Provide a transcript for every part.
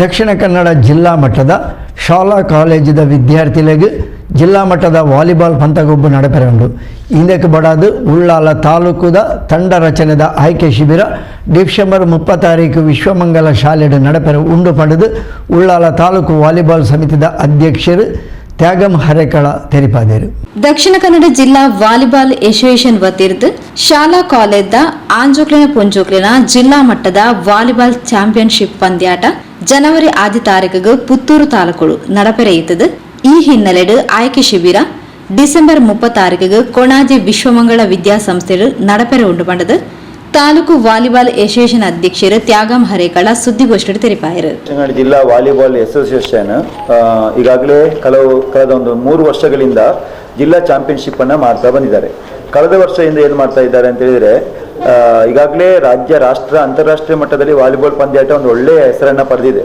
ದಕ್ಷಿಣ ಕನ್ನಡ ಜಿಲ್ಲಾ ಮಟ್ಟದ ಶಾಲಾ ಕಾಲೇಜಿದ ವಿದ್ಯಾರ್ಥಿಗಳಿಗೆ ಜಿಲ್ಲಾ ಮಟ್ಟದ ವಾಲಿಬಾಲ್ ಪಂತಗೊಬ್ಬು ನಡೆಪೆರಂಡು ಇಂದಕ್ಕೆ ಬಡಾದು ಉಳ್ಳಾಲ ತಾಲೂಕುದ ತಂಡ ರಚನೆದ ಆಯ್ಕೆ ಶಿಬಿರ ಡಿಸೆಂಬರ್ ಮುಪ್ಪತ್ತಾರೀಕು ವಿಶ್ವಮಂಗಲ ಶಾಲೆಡು ನಡೆಪೆರ ಉಂಡು ಪಡೆದು ಉಳ್ಳಾಲ ತಾಲೂಕು ವಾಲಿಬಾಲ್ ಸಮಿತಿದ ಅಧ್ಯಕ್ಷರು ತ್ಯಾಗಂ ಹರೆಕಳ ತೆರಿಪಾದೇರು. ದಕ್ಷಿಣ ಕನ್ನಡ ಜಿಲ್ಲಾ ವಾಲಿಬಾಲ್ ಅಸೋಸಿಯೇಷನ್ ವತಿರ್ದು ಶಾಲಾ ಕಾಲೇಜ್ದ ಆಂಜೋಕ್ಲಿನ ಪುಂಜೋಕ್ಲಿನ ಜಿಲ್ಲಾ ಮಟ್ಟದ ವಾಲಿಬಾಲ್ ಚಾಂಪಿಯನ್ಶಿಪ್ ಪಂದ್ಯಾಟ ಜನವರಿ ಆದಿ ತಾರೀಕಿಗೆ ಪುತ್ತೂರು ತಾಲೂಕು ನಡಪೆರೆಯುತ್ತದೆ. ಈ ಹಿನ್ನೆಲೆಡು ಆಯ್ಕೆ ಶಿಬಿರ ಡಿಸೆಂಬರ್ ಮುಪ್ಪತ್ತಾರೀಕಿಗೆ ಕೊಣಾಜೆ ವಿಶ್ವಮಂಗಳ ವಿದ್ಯಾಸಂಸ್ಥೆಡು ನಡಪೆರೆ ಉಂಟು ಪಂಡದು ತಾಲೂಕು ವಾಲಿಬಾಲ್ ಅಸೋಸಿಯೇಷನ್ ಅಧ್ಯಕ್ಷರು ತ್ಯಾಗಂ ಹರೇಕಳ ಸುದ್ದಿಗೋಷ್ಠಿ ತೆರಪಾಯರು ಜಿಲ್ಲಾ ವಾಲಿಬಾಲ್ ಅಸೋಸಿಯೇಷನ್ ಈಗಾಗಲೇ ಕೆಲವು ಕಳೆದ ಒಂದು ಮೂರು ವರ್ಷಗಳಿಂದ ಜಿಲ್ಲಾ ಚಾಂಪಿಯನ್ಶಿಪ್ ಅನ್ನ ಮಾಡ್ತಾ ಬಂದಿದ್ದಾರೆ. ಕಳೆದ ವರ್ಷದಿಂದ ಏನು ಮಾಡ್ತಾ ಇದ್ದಾರೆ ಅಂತ ಹೇಳಿದ್ರೆ ಈಗಾಗಲೇ ರಾಜ್ಯ, ರಾಷ್ಟ್ರ, ಅಂತಾರಾಷ್ಟ್ರೀಯ ಮಟ್ಟದಲ್ಲಿ ವಾಲಿಬಾಲ್ ಪಂದ್ಯಾಟ ಒಂದು ಒಳ್ಳೆಯ ಹೆಸರನ್ನು ಪಡೆದಿದೆ.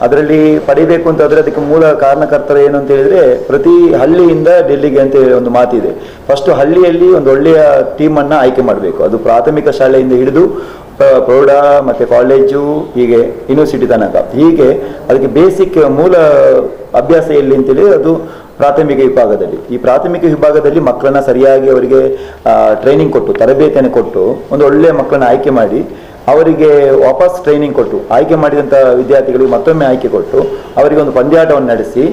ಅದರಲ್ಲಿ ಪಡಿಬೇಕು ಅಂತಾದ್ರೆ ಅದಕ್ಕೆ ಮೂಲ ಕಾರಣಕರ್ತರ ಏನು ಅಂತ ಹೇಳಿದ್ರೆ, ಪ್ರತಿ ಹಳ್ಳಿಯಿಂದ ಡೆಲ್ಲಿಗೆ ಅಂತ ಹೇಳಿ ಒಂದು ಮಾತಿದೆ. ಫಸ್ಟ್ ಹಳ್ಳಿಯಲ್ಲಿ ಒಂದು ಒಳ್ಳೆಯ ಟೀಮ್ ಅನ್ನ ಆಯ್ಕೆ ಮಾಡಬೇಕು. ಅದು ಪ್ರಾಥಮಿಕ ಶಾಲೆಯಿಂದ ಹಿಡಿದು, ಪ್ರ- ಪ್ರೌಢ ಮತ್ತೆ ಕಾಲೇಜು, ಹೀಗೆ ಯೂನಿವರ್ಸಿಟಿ ತನಕ. ಹೀಗೆ ಅದಕ್ಕೆ ಬೇಸಿಕ್ ಮೂಲ ಅಭ್ಯಾಸ ಎಲ್ಲಿ ಅಂತೇಳಿ ಅದು ಪ್ರಾಥಮಿಕ ವಿಭಾಗದಲ್ಲಿ. ಈ ಪ್ರಾಥಮಿಕ ವಿಭಾಗದಲ್ಲಿ ಮಕ್ಕಳನ್ನ ಸರಿಯಾಗಿ ಅವರಿಗೆ ಟ್ರೈನಿಂಗ್ ಕೊಟ್ಟು, ತರಬೇತಿಯನ್ನು ಕೊಟ್ಟು, ಒಂದು ಒಳ್ಳೆಯ ಮಕ್ಕಳನ್ನ ಆಯ್ಕೆ ಮಾಡಿ, ಅವರಿಗೆ ವಾಪಸ್ ಟ್ರೈನಿಂಗ್ ಕೊಟ್ಟು, ಆಯ್ಕೆ ಮಾಡಿದಂಥ ವಿದ್ಯಾರ್ಥಿಗಳಿಗೆ ಮತ್ತೊಮ್ಮೆ ಆಯ್ಕೆ ಕೊಟ್ಟು, ಅವರಿಗೆ ಒಂದು ಪಂದ್ಯಾಟವನ್ನು ನಡೆಸಿ,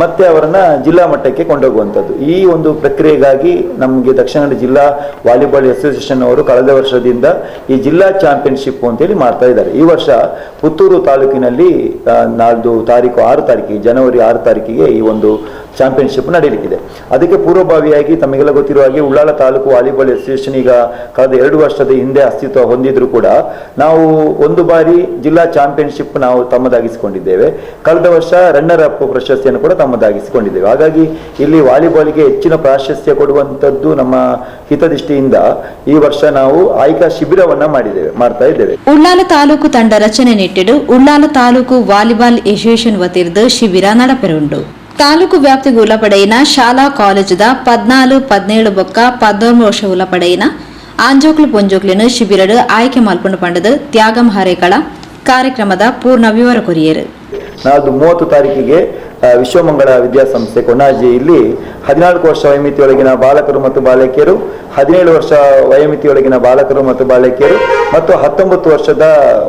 ಮತ್ತೆ ಅವರನ್ನು ಜಿಲ್ಲಾ ಮಟ್ಟಕ್ಕೆ ಕೊಂಡೋಗುವಂಥದ್ದು. ಈ ಒಂದು ಪ್ರಕ್ರಿಯೆಗಾಗಿ ನಮಗೆ ದಕ್ಷಿಣ ಕನ್ನಡ ಜಿಲ್ಲಾ ವಾಲಿಬಾಲ್ ಅಸೋಸಿಯೇಷನ್ ಅವರು ಕಳೆದ ವರ್ಷದಿಂದ ಈ ಜಿಲ್ಲಾ ಚಾಂಪಿಯನ್ಶಿಪ್ ಅಂತೇಳಿ ಮಾಡ್ತಾ ಇದ್ದಾರೆ. ಈ ವರ್ಷ ಪುತ್ತೂರು ತಾಲೂಕಿನಲ್ಲಿ ನಾಲ್ದು ತಾರೀಕು, ಆರು ತಾರೀಕಿಗೆ ಜನವರಿ ಆರು ತಾರೀಕಿಗೆ ಈ ಒಂದು ಚಾಂಪಿಯನ್ಶಿಪ್ ನಡೀಲಿಕ್ಕಿದೆ. ಅದಕ್ಕೆ ಪೂರ್ವಭಾವಿಯಾಗಿ ತಮಗೆಲ್ಲ ಗೊತ್ತಿರುವ ಹಾಗೆ ಉಳ್ಳಾಲ ತಾಲೂಕು ವಾಲಿಬಾಲ್ ಅಸೋಸಿಯೇಷನ್ ಈಗ ಕಳೆದ ಎರಡು ವರ್ಷದ ಹಿಂದೆ ಅಸ್ತಿತ್ವ ಹೊಂದಿದ್ರು ಕೂಡ ನಾವು ಒಂದು ಬಾರಿ ಜಿಲ್ಲಾ ಚಾಂಪಿಯನ್ಶಿಪ್ ನಾವು ತಮ್ಮದಾಗಿಸಿಕೊಂಡಿದ್ದೇವೆ. ಕಳೆದ ವರ್ಷ ರನ್ನರ್ ಅಪ್ ಪ್ರಶಸ್ತಿಯನ್ನು ಕೂಡ ತಮ್ಮದಾಗಿಸಿಕೊಂಡಿದ್ದೇವೆ. ಹಾಗಾಗಿ ಇಲ್ಲಿ ವಾಲಿಬಾಲ್ಗೆ ಹೆಚ್ಚಿನ ಪ್ರಾಶಸ್ತ್ಯ ಕೊಡುವಂಥದ್ದು ನಮ್ಮ ಹಿತದೃಷ್ಟಿಯಿಂದ ಈ ವರ್ಷ ನಾವು ಆಯ್ಕಾ ಶಿಬಿರವನ್ನ ಮಾಡಿದ್ದೇವೆ, ಮಾಡ್ತಾ ಇದ್ದೇವೆ. ಉಳ್ಳಾಲ ತಾಲೂಕು ತಂಡ ರಚನೆ ನಿಟ್ಟಿಡು. ಉಳ್ಳಾಲ ತಾಲೂಕು ವಾಲಿಬಾಲ್ ಅಸೋಸಿಯೇಷನ್ ವತಿಯಿಂದ ಶಿಬಿರ ನಡಪೆರುಂಡು ತಾಲೂಕು ವ್ಯಾಪ್ತಿಗೆ ಉಲಪಡೆಯಿನ ಶಾಲಾ ಕಾಲೇಜದ ಪದ್ನಾಲು ಪದಿನೇಳು ಬೊಕ್ಕ ಪದ್ನೊಂದು ವರ್ಷ ಉಲಪಡೆಯಿನ ಆಂಜೋಕ್ಲು ಪೊಂಜೋಕ್ಲಿನ ಶಿಬಿರಡು ಆಯ್ಕೆ ಮಲ್ಪುಂಡು ಪಂಡದ ತ್ಯಾಗಂ ಹರೇಕಳ ಕಾರ್ಯಕ್ರಮದ ಪೂರ್ಣ ವಿವರ ಕೊರಿಯರು. ನಾಳ್ದು ಮೂವತ್ತು ತಾರೀಕಿಗೆ ವಿಶ್ವಮಂಗಳ ವಿದ್ಯಾಸಂಸ್ಥೆ ಕೊಣಾಜಿಯಲ್ಲಿ ಹದಿನಾಲ್ಕು ವರ್ಷ ವಯೋಮಿತಿಯೊಳಗಿನ ಬಾಲಕರು ಮತ್ತು ಬಾಲಕಿಯರು, ಹದಿನೇಳು ವರ್ಷ ವಯೋಮಿತಿಯೊಳಗಿನ ಬಾಲಕರು ಮತ್ತು ಬಾಲಕಿಯರು ಮತ್ತು ಹತ್ತೊಂಬತ್ತು ವರ್ಷದ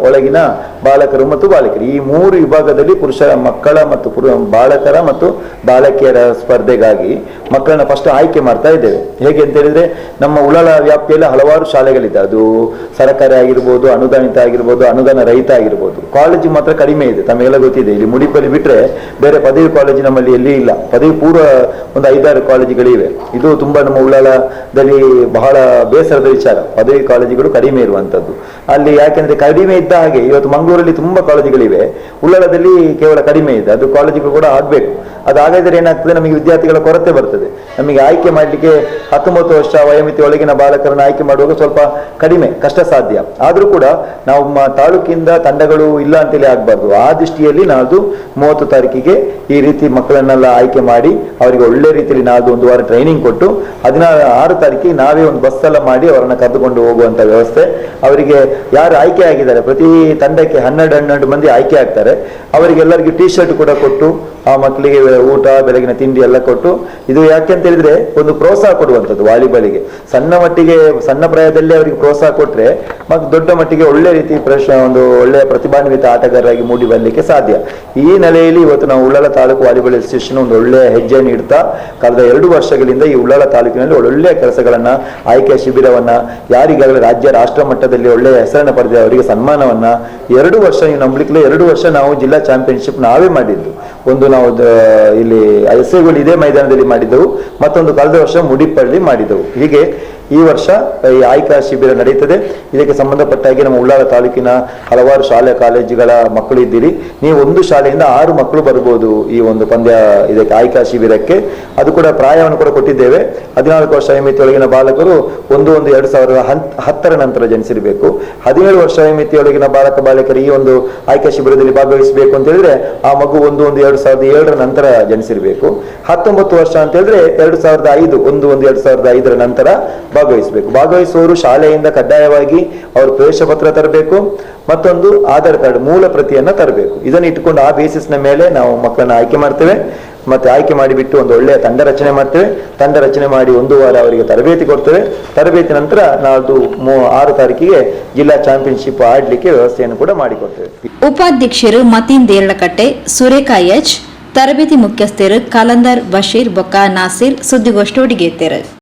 ಒಳಗಿನ ಬಾಲಕರು ಮತ್ತು ಬಾಲಕಿಯರು. ಈ ಮೂರು ವಿಭಾಗದಲ್ಲಿ ಪುರುಷರ ಮಕ್ಕಳ ಮತ್ತು ಬಾಲಕರ ಮತ್ತು ಬಾಲಕಿಯರ ಸ್ಪರ್ಧೆಗಾಗಿ ಮಕ್ಕಳನ್ನ ಫಸ್ಟ್ ಆಯ್ಕೆ ಮಾಡ್ತಾ ಇದ್ದೇವೆ. ಹೇಗೆ ಅಂತ ಹೇಳಿದ್ರೆ, ನಮ್ಮ ಉಳಲ ವ್ಯಾಪ್ತಿಯಲ್ಲಿ ಹಲವಾರು ಶಾಲೆಗಳಿದೆ. ಅದು ಸರಕಾರಿ ಆಗಿರ್ಬೋದು, ಅನುದಾನಿತ ಆಗಿರ್ಬೋದು, ಅನುದಾನ ರಹಿತ ಆಗಿರ್ಬೋದು. ಕಾಲೇಜು ಮಾತ್ರ ಕಡಿಮೆ ಇದೆ, ತಮಗೆಲ್ಲ ಗೊತ್ತಿದೆ. ಇಲ್ಲಿ ಮುಡಿಪಲ್ಲಿ ಬಿಟ್ಟರೆ ಬೇರೆ ಪದವಿ ಕಾಲೇಜು ನಮ್ಮಲ್ಲಿ ಎಲ್ಲಿ ಇಲ್ಲ. ಪದವಿ ಪೂರ್ವ ಒಂದು ಐದಾರು ಕಾಲೇಜುಗಳಿವೆ. ಇದು ತುಂಬಾ ನಮ್ಮ ಉಳ್ಳಾಲದಲ್ಲಿ ಬಹಳ ಬೇಸರದ ವಿಚಾರ. ಪದವಿ ಕಾಲೇಜುಗಳು ಕಡಿಮೆ ಇರುವಂಥದ್ದು ಅಲ್ಲಿ ಯಾಕೆಂದ್ರೆ ಕಡಿಮೆ ಇದ್ದ ಹಾಗೆ, ಇವತ್ತು ಮಂಗಳೂರಲ್ಲಿ ತುಂಬಾ ಕಾಲೇಜುಗಳಿವೆ. ಉಳ್ಳಾಲದಲ್ಲಿ ಕೇವಲ ಕಡಿಮೆ ಇದೆ. ಅದು ಕಾಲೇಜುಗಳು ಕೂಡ ಆಗಬೇಕು. ಅದಾಗಿದ್ರೆ ಏನಾಗ್ತದೆ? ನಮಗೆ ವಿದ್ಯಾರ್ಥಿಗಳ ಕೊರತೆ ಬರ್ತದೆ. ನಮಗೆ ಆಯ್ಕೆ ಮಾಡಲಿಕ್ಕೆ ಹತ್ತೊಂಬತ್ತು ವರ್ಷ ವಯೋಮಿತಿ ಒಳಗಿನ ಬಾಲಕರನ್ನು ಆಯ್ಕೆ ಮಾಡುವಾಗ ಸ್ವಲ್ಪ ಕಡಿಮೆ ಕಷ್ಟ ಸಾಧ್ಯ ಆದರೂ ಕೂಡ ನಾವು ಮ- ತಾಲೂಕಿಂದ ತಂಡಗಳು ಇಲ್ಲ ಅಂತೇಳಿ ಆಗಬಾರ್ದು. ಆ ದೃಷ್ಟಿಯಲ್ಲಿ ನಾಳ್ದು ಮೂವತ್ತು ತಾರೀಕಿಗೆ ಈ ರೀತಿ ಮಕ್ಕಳನ್ನೆಲ್ಲ ಆಯ್ಕೆ ಮಾಡಿ ಅವರಿಗೆ ಒಳ್ಳೆ ರೀತಿಯಲ್ಲಿ ನಾಳ್ದು ಒಂದು ವಾರ ಟ್ರೈನಿಂಗ್ ಕೊಟ್ಟು ಹದಿನಾರು ಆರು ತಾರೀಕಿಗೆ ನಾವೇ ಒಂದು ಬಸ್ ಎಲ್ಲ ಮಾಡಿ ಅವರನ್ನು ಕರೆದುಕೊಂಡು ಹೋಗುವಂತ ವ್ಯವಸ್ಥೆ. ಅವರಿಗೆ ಯಾರು ಆಯ್ಕೆ ಆಗಿದ್ದಾರೆ? ಪ್ರತಿ ತಂಡಕ್ಕೆ ಹನ್ನೆರಡು ಹನ್ನೆರಡು ಮಂದಿ ಆಯ್ಕೆ ಆಗ್ತಾರೆ. ಅವರಿಗೆಲ್ಲರಿಗೂ ಟಿ ಶರ್ಟ್ ಕೂಡ ಕೊಟ್ಟು, ಆ ಮಕ್ಕಳಿಗೆ ಊಟ, ಬೆಳಗಿನ ತಿಂಡಿ ಎಲ್ಲ ಕೊಟ್ಟು, ಇದು ಯಾಕೆ ಅಂತ ಹೇಳಿದ್ರೆ ಒಂದು ಪ್ರೋತ್ಸಾಹ ಕೊಡುವಂಥದ್ದು ವಾಲಿಬಾಲಿಗೆ. ಸಣ್ಣ ಮಟ್ಟಿಗೆ, ಸಣ್ಣ ಪ್ರಾಯದಲ್ಲಿ ಅವರಿಗೆ ಪ್ರೋತ್ಸಾಹ ಕೊಟ್ರೆ ಮತ್ತು ದೊಡ್ಡ ಮಟ್ಟಿಗೆ ಒಳ್ಳೆ ರೀತಿ ಪ್ರಶ, ಒಂದು ಒಳ್ಳೆಯ ಪ್ರತಿಭಾನ್ವಿತ ಆಟಗಾರರಾಗಿ ಮೂಡಿ ಬರಲಿಕ್ಕೆ ಸಾಧ್ಯ. ಈ ನೆಲೆಯಲ್ಲಿ ಇವತ್ತು ನಾವು ಉಳ್ಳಾಲ ತಾಲೂಕು ವಾಲಿಬಾಲ್ ಅಸೋಸಿಯೇಷನ್ ಒಂದು ಒಳ್ಳೆಯ ಹೆಜ್ಜೆ ಇಡ್ತಾ ಕಳೆದ ಎರಡು ವರ್ಷಗಳಿಂದ ಈ ಉಳ್ಳಾಲ ತಾಲೂಕಿನಲ್ಲಿ ಒಳ್ಳೊಳ್ಳೆಯ ಕೆಲಸಗಳನ್ನ, ಆಯ್ಕೆ ಶಿಬಿರವನ್ನ, ಯಾರಿಗಾಗಲೇ ರಾಜ್ಯ, ರಾಷ್ಟ್ರ ಮಟ್ಟದಲ್ಲಿ ಒಳ್ಳೆಯ ಹೆಸರನ್ನು ಪಡೆದ ಅವರಿಗೆ ಸನ್ಮಾನವನ್ನ ಎರಡು ವರ್ಷ, ನೀವು ನಂಬಲಿಕ್ಕೆ ಎರಡು ವರ್ಷ ನಾವು ಜಿಲ್ಲಾ ಚಾಂಪಿಯನ್ಶಿಪ್ ನಾವೇ ಮಾಡಿದ್ದು. ಒಂದು ನಾವು ಇಲ್ಲಿ ಎಸ್ಎಗಳು ಇದೇ ಮೈದಾನದಲ್ಲಿ ಮಾಡಿದ್ದೆವು ಮತ್ತೊಂದು ಕಳೆದ ವರ್ಷ ಮುಡಿಪಳ್ಳಿ ಮಾಡಿದ್ದೆವು. ಹೀಗೆ ಈ ವರ್ಷ, ಈ ಆಯ್ಕೆ ಶಿಬಿರ ನಡೆಯುತ್ತದೆ. ಇದಕ್ಕೆ ಸಂಬಂಧಪಟ್ಟ ಹಾಗೆ ನಮ್ಮ ಉಳ್ಳಾಲ ತಾಲೂಕಿನ ಹಲವಾರು ಶಾಲೆ, ಕಾಲೇಜುಗಳ ಮಕ್ಕಳು ಇದ್ದೀರಿ. ನೀವು ಒಂದು ಶಾಲೆಯಿಂದ ಆರು ಮಕ್ಕಳು ಬರ್ಬೋದು ಈ ಒಂದು ಪಂದ್ಯ, ಇದಕ್ಕೆ ಆಯ್ಕಾ ಶಿಬಿರಕ್ಕೆ. ಅದು ಕೂಡ ಪ್ರಾಯವನ್ನು ಕೂಡ ಕೊಟ್ಟಿದ್ದೇವೆ. ಹದಿನಾಲ್ಕು ವರ್ಷ ಮಿತಿಯೊಳಗಿನ ಬಾಲಕರು ಒಂದು ಒಂದು ಎರಡು ಸಾವಿರದ ಹತ್ತರ ನಂತರ ಜನಿಸಿರಬೇಕು. ಹದಿನೇಳು ವರ್ಷ ಮಿತಿಯೊಳಗಿನ ಬಾಲಕ ಬಾಲಕರು ಈ ಒಂದು ಆಯ್ಕೆ ಶಿಬಿರದಲ್ಲಿ ಭಾಗವಹಿಸಬೇಕು ಅಂತ ಹೇಳಿದ್ರೆ ಆ ಮಗು ಒಂದು ಒಂದು ಎರಡು ಸಾವಿರದ ಏಳರ ನಂತರ ಜನಿಸಿರಬೇಕು. ಹತ್ತೊಂಬತ್ತು ವರ್ಷ ಅಂತ ಹೇಳಿದ್ರೆ ಎರಡು ಸಾವಿರದ ಐದು, ಒಂದು ಒಂದು ಎರಡು ಸಾವಿರದ ಐದರ ನಂತರ ಭಾಗವಹಿಸಬೇಕು. ಭಾಗವಹಿಸುವವರು ಶಾಲೆಯಿಂದ ಕಡ್ಡಾಯವಾಗಿ ಅವರು ಪ್ರವೇಶ ಪತ್ರ ತರಬೇಕು, ಮತ್ತೊಂದು ಆಧಾರ್ ಕಾರ್ಡ್ ಮೂಲ ಪ್ರತಿಯನ್ನ ತರಬೇಕು. ಇದನ್ನು ಇಟ್ಟುಕೊಂಡು ಆ ಬೇಸಿಸ್ನ ಮೇಲೆ ನಾವು ಮಕ್ಕಳನ್ನ ಆಯ್ಕೆ ಮಾಡ್ತೇವೆ. ಮತ್ತೆ ಆಯ್ಕೆ ಮಾಡಿಬಿಟ್ಟು ಒಂದು ಒಳ್ಳೆಯ ತಂಡ ರಚನೆ ಮಾಡ್ತೇವೆ. ತಂಡ ರಚನೆ ಮಾಡಿ ಒಂದು ವಾರ ಅವರಿಗೆ ತರಬೇತಿ ಕೊಡ್ತೇವೆ. ತರಬೇತಿ ನಂತರ ನಾಳ್ದು ಮೂ- ಆರು ತಾರೀಕಿಗೆ ಜಿಲ್ಲಾ ಚಾಂಪಿಯನ್ಶಿಪ್ ಆಡ್ಲಿಕ್ಕೆ ವ್ಯವಸ್ಥೆಯನ್ನು ಕೂಡ ಮಾಡಿಕೊಡ್ತೇವೆ. ಉಪಾಧ್ಯಕ್ಷರು ಮತೀನ್ ದೇರ್ಲಕಟ್ಟೆ ಸುರೇಖಾ ಎಚ್, ತರಬೇತಿ ಮುಖ್ಯಸ್ಥರು ಕಲಂದರ್ ಬಶೀರ್ ಬೊಕ್ಕ ನಾಸೀರ್ ಸುದ್ದಿಗೋಷ್ಠಿ ಒಡಿಗೆತ್ತರು